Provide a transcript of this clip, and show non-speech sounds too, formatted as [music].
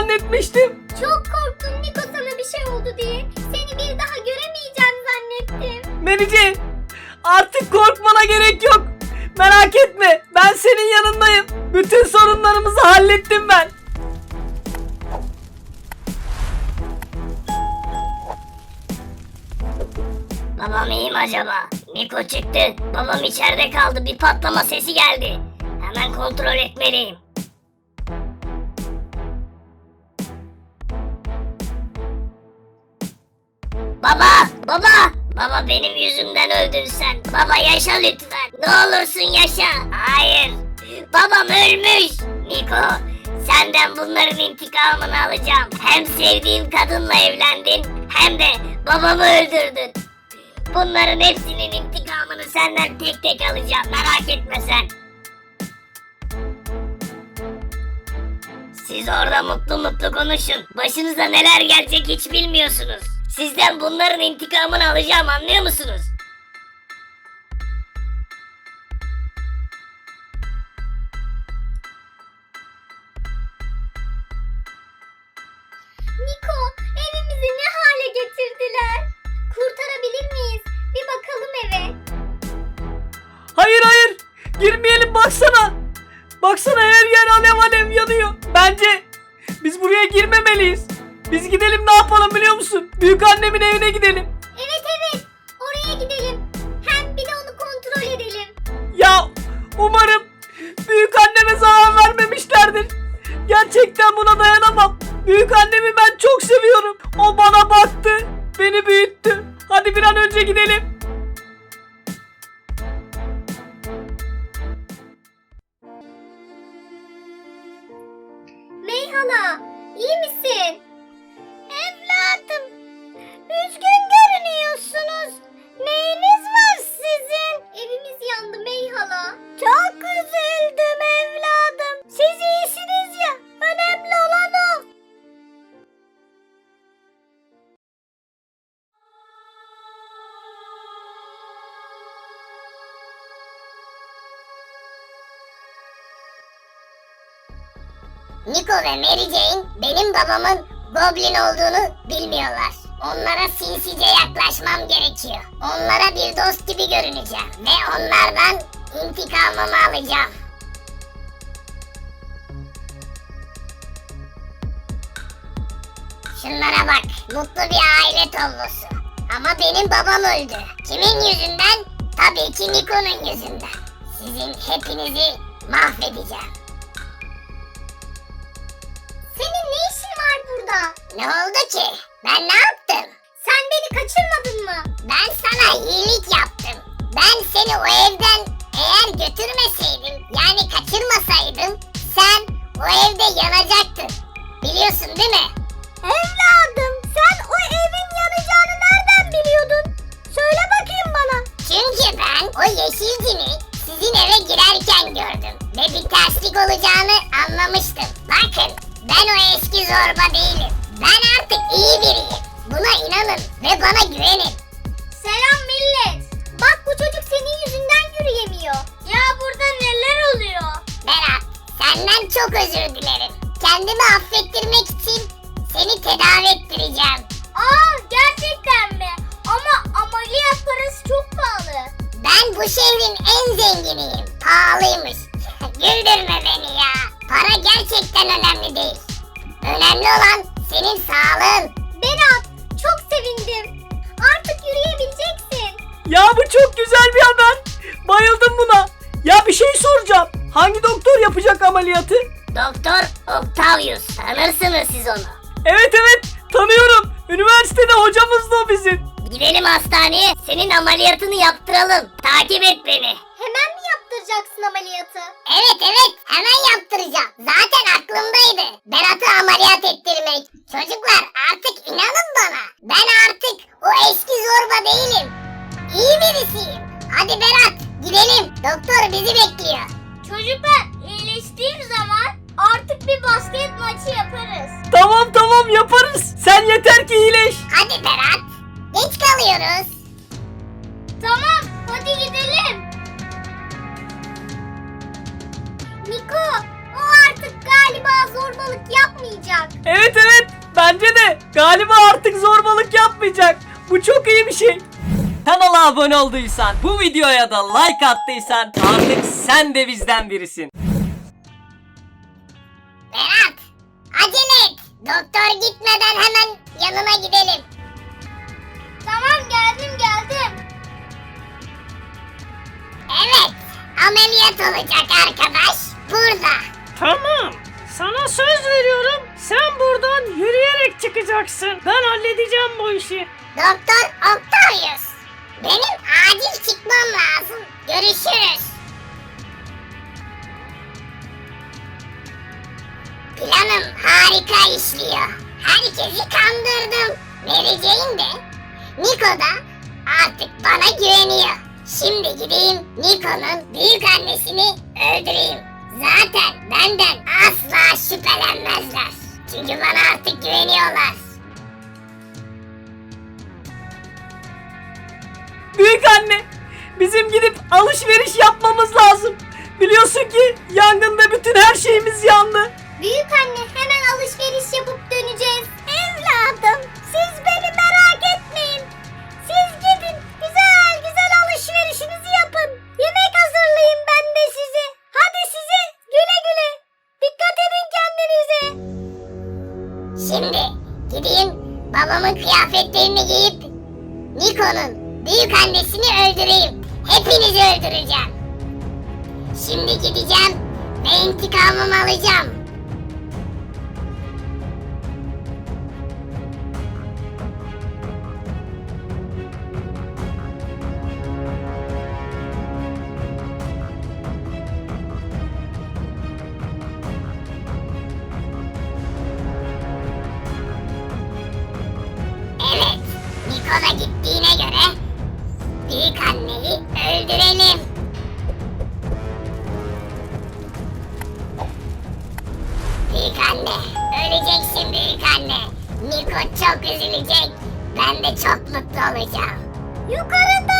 zannetmiştim. Çok korktum Niko sana bir şey oldu diye. Seni bir daha göremeyeceğim zannettim. Merice artık korkmana gerek yok. Merak etme ben senin yanındayım. Bütün sorunlarımızı hallettim ben. Babam iyi mi acaba? Niko çıktı. Babam içeride kaldı. Bir patlama sesi geldi. Hemen kontrol etmeliyim. Baba! Baba! Baba benim yüzümden öldün sen. Baba yaşa lütfen. Ne olursun yaşa. Hayır. Babam ölmüş. Niko senden bunların intikamını alacağım. Hem sevdiğim kadınla evlendin hem de babamı öldürdün. Bunların hepsinin intikamını senden tek tek alacağım. Merak etme sen. Siz orada mutlu mutlu konuşun. Başınıza neler gelecek hiç bilmiyorsunuz. Sizden bunların intikamını alacağım anlıyor musunuz? Niko evimizi ne hale getirdiler? Kurtarabilir miyiz? Bir bakalım eve. Hayır hayır girmeyelim baksana. Baksana her yer alev alev yanıyor. Bence biz buraya girmemeliyiz. Biz gidelim ne yapalım biliyor musun? Büyük annemin evine gidelim. Evet evet oraya gidelim. Hem bir de onu kontrol edelim. Ya umarım büyük anneme zarar vermemişlerdir. Gerçekten buna dayanamam. Büyük annemi ben çok seviyorum. O bana baktı, beni büyüttü. Hadi bir an önce gidelim. Meyhala iyi misin? Nico ve Mary Jane benim babamın Goblin olduğunu bilmiyorlar. Onlara sinsice yaklaşmam gerekiyor. Onlara bir dost gibi görüneceğim ve onlardan intikamımı alacağım. Şunlara bak, mutlu bir aile tablosu. Ama benim babam öldü. Kimin yüzünden? Tabii ki Niko'nun yüzünden. Sizin hepinizi mahvedeceğim. Ne oldu ki? Ben ne yaptım? Sen beni kaçırmadın mı? Ben sana iyilik yaptım. Ben seni o evden eğer götürmeseydim, yani kaçırmasaydım, sen o evde yanacaktın. Biliyorsun değil mi? Evladım sen o evin yanacağını nereden biliyordun? Söyle bakayım bana. Çünkü ben o yeşil cini sizin eve girerken gördüm. Ve bir terslik olacağını anlamıştım. Bakın ben o eski zorba değilim. Ben artık iyi biriyim. Buna inanın ve bana güvenin. Selam millet. Bak bu çocuk senin yüzünden yürüyemiyor. Ya burada neler oluyor? Berat, senden çok özür dilerim. Kendimi affettirmek için seni tedavi ettireceğim. Aa gerçekten mi? Ama ameliyat parası çok pahalı. Ben bu şehrin en zenginiyim. Pahalıymış. [laughs] Güldürme beni ya. Para gerçekten önemli değil. Önemli olan senin sağlığın. Berat çok sevindim. Artık yürüyebileceksin. Ya bu çok güzel bir haber. Bayıldım buna. Ya bir şey soracağım. Hangi doktor yapacak ameliyatı? Doktor Octavius. Tanırsınız siz onu. Evet evet tanıyorum. Üniversitede hocamız da o bizim. Gidelim hastaneye. Senin ameliyatını yaptıralım. Takip et beni. Yaptıracaksın ameliyatı? Evet evet hemen yaptıracağım. Zaten aklımdaydı. Berat'ı ameliyat ettirmek. Çocuklar artık inanın bana. Ben artık o eski zorba değilim. İyi birisiyim. Hadi Berat gidelim. Doktor bizi bekliyor. Çocuklar iyileştiğim zaman artık bir basket maçı yaparız. Tamam tamam yaparız. Sen yeter ki iyileş. Hadi Berat. Geç kalıyoruz. Yapmayacak. Evet Bence de galiba artık zorbalık yapmayacak. Bu çok iyi bir şey. Kanala abone olduysan, bu videoya da like attıysan artık sen de bizden birisin. Berat acele et. Doktor gitmeden hemen yanına gidelim. Tamam geldim geldim. Evet ameliyat olacak arkadaş burada. Tamam. Sana söz veriyorum. Sen buradan yürüyerek çıkacaksın. Ben halledeceğim bu işi. Doktor Octavius. Benim acil çıkmam lazım. Görüşürüz. Planım harika işliyor. Herkesi kandırdım. Vereceğim de Niko da artık bana güveniyor. Şimdi gideyim Niko'nun büyük annesini öldüreyim. Zaten benden asla şüphelenmezler. Çünkü bana artık güveniyorlar. Büyük anne, kıyafetlerini giyip Niko'nun büyük annesini öldüreyim. Hepinizi öldüreceğim. Şimdi gideceğim ve intikamımı alacağım. Da gittiğine göre büyük anneyi öldürelim. Büyük anne, öleceksin büyük anne. Niko çok üzülecek. Ben de çok mutlu olacağım. Yukarıdan